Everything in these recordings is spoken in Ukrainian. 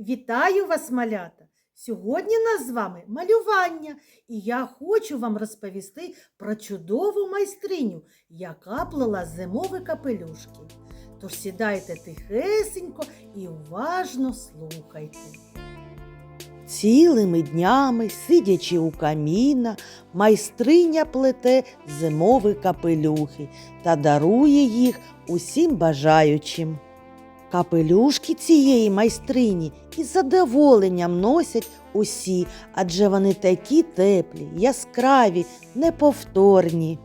Вітаю вас, малята! Сьогодні нас з вами малювання, і я хочу вам розповісти про чудову майстриню, яка плела зимові капелюшки. Тож сідайте тихесенько і уважно слухайте. Цілими днями, сидячи у каміна, майстриня плете зимові капелюхи та дарує їх усім бажаючим. Капелюшки цієї майстрині із задоволенням носять усі, адже вони такі теплі, яскраві, неповторні.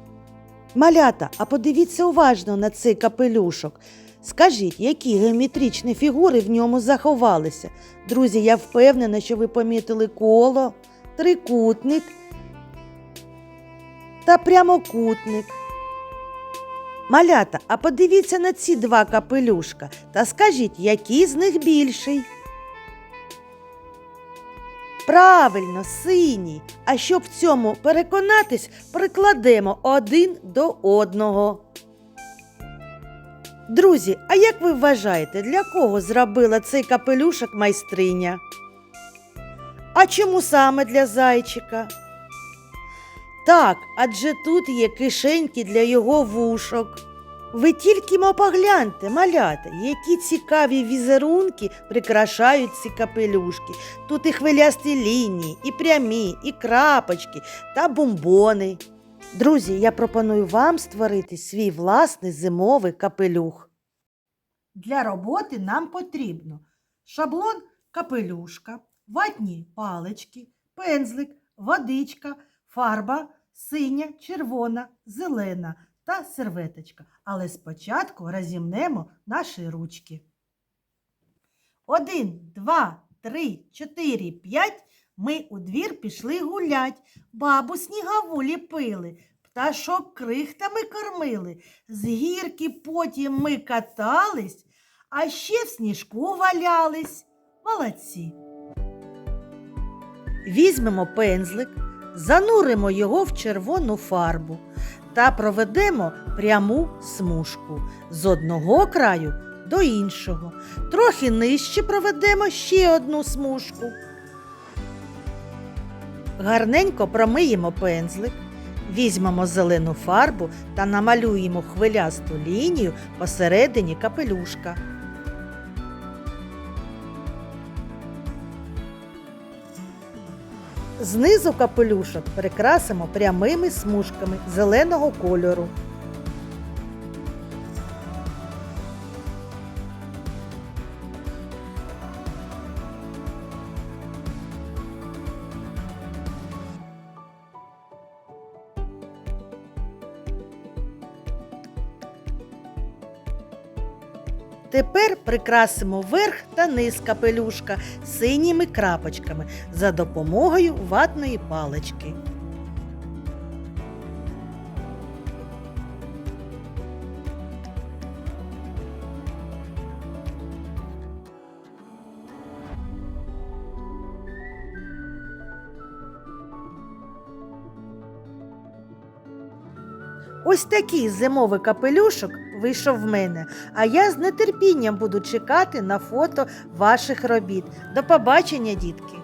Малята, а подивіться уважно на цей капелюшок. Скажіть, які геометричні фігури в ньому заховалися? Друзі, я впевнена, що ви помітили коло, трикутник та прямокутник. Малята, а подивіться на ці два капелюшка та скажіть, який з них більший? Правильно, синій. А щоб в цьому переконатись, прикладемо один до одного. Друзі, а як ви вважаєте, для кого зробила цей капелюшок майстриня? А чому саме для зайчика? Так, адже тут є кишеньки для його вушок. Ви тільки мо погляньте, малята, які цікаві візерунки прикрашають ці капелюшки. Тут і хвилясті лінії, і прямі, і крапочки та бомбони. Друзі, я пропоную вам створити свій власний зимовий капелюх. Для роботи нам потрібно шаблон капелюшка, ватні палички, пензлик, водичка, фарба синя, червона, зелена та серветочка. Але спочатку розімнемо наші ручки. Один, два, три, чотири, п'ять. Ми у двір пішли гулять, бабу снігову ліпили, пташок крихтами кормили, з гірки потім ми катались, а ще в сніжку валялись. Молодці. Візьмемо пензлик, зануримо його в червону фарбу та проведемо пряму смужку з одного краю до іншого. Трохи нижче проведемо ще одну смужку. Гарненько промиємо пензлик, візьмемо зелену фарбу та намалюємо хвилясту лінію посередині капелюшка. Знизу капелюшок прикрасимо прямими смужками зеленого кольору. Тепер прикрасимо верх та низ капелюшка синіми крапочками за допомогою ватної палички. Ось такий зимовий капелюшок вийшов в мене, а я з нетерпінням буду чекати на фото ваших робіт. До побачення, дітки!